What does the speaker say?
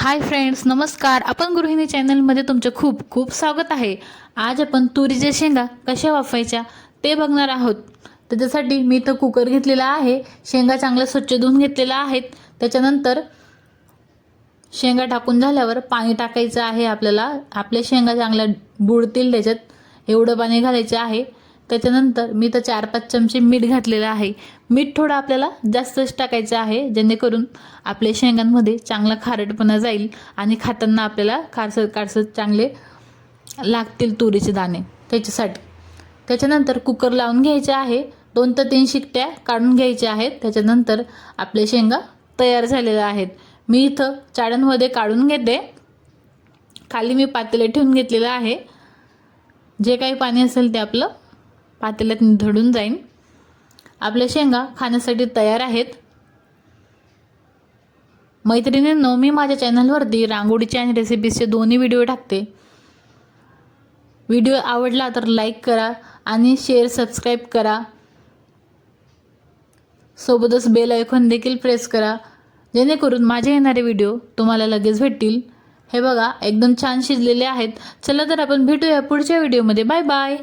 Hi friends नमस्कार. आपण गृहिणी चॅनलमध्ये तुमचं खूप खूप स्वागत आहे. आज आपण तुरीच्या शेंगा कशा वाफवायच्या ते बघणार आहोत. त्याच्यासाठी मी इथं कुकर घेतलेला आहे शेंगा चांगल्या स्वच्छ धुवून घेतलेल्या आहेत. त्याच्यानंतर शेंगा टाकून झाल्यावर पाणी टाकायचं आहे आपल्याला. आपल्या शेंगा चांगल्या बुडतील त्याच्यात. एवढं पाणी घालायचं आहे. त्याच्यानंतर मी तर चार पाच चमचे मीठ घातलेलं आहे. मीठ थोडं आपल्याला जास्तच टाकायचं आहे जेणेकरून आपल्या शेंगांमध्ये चांगला खारटपणा जाईल आणि खाताना आपल्याला खारसर खारसर चांगले लागतील तुरीचे दाणे त्याच्यासाठी. त्याच्यानंतर कुकर लावून घ्यायचे आहे. दोन ते तीन शिकट्या काढून घ्यायच्या आहेत. त्याच्यानंतर आपले शेंगा तयार झालेल्या आहेत. मी इथं चाळणमध्ये काढून घेते. खाली मी पातेले ठेवून घेतलेलं आहे. जे काही पाणी असेल ते आपलं पातेल्यात निधडून जाईन. आपल्या शेंगा खाण्यासाठी तयार आहेत. मैत्रिणींनो मी माझ्या चॅनलवरती रांगोळीचे आणि रेसिपीजचे दोन्ही व्हिडिओ टाकते. व्हिडिओ आवडला तर लाईक करा आणि शेअर सबस्क्राईब करा. सोबतच बेल आयकॉन देखील प्रेस करा. जेणेकरून माझे येणारे व्हिडिओ तुम्हाला लगेच भेटतील. हे बघा एकदम छान शिजलेले आहेत. चला तर आपण भेटूया पुढच्या व्हिडिओमध्ये बाय बाय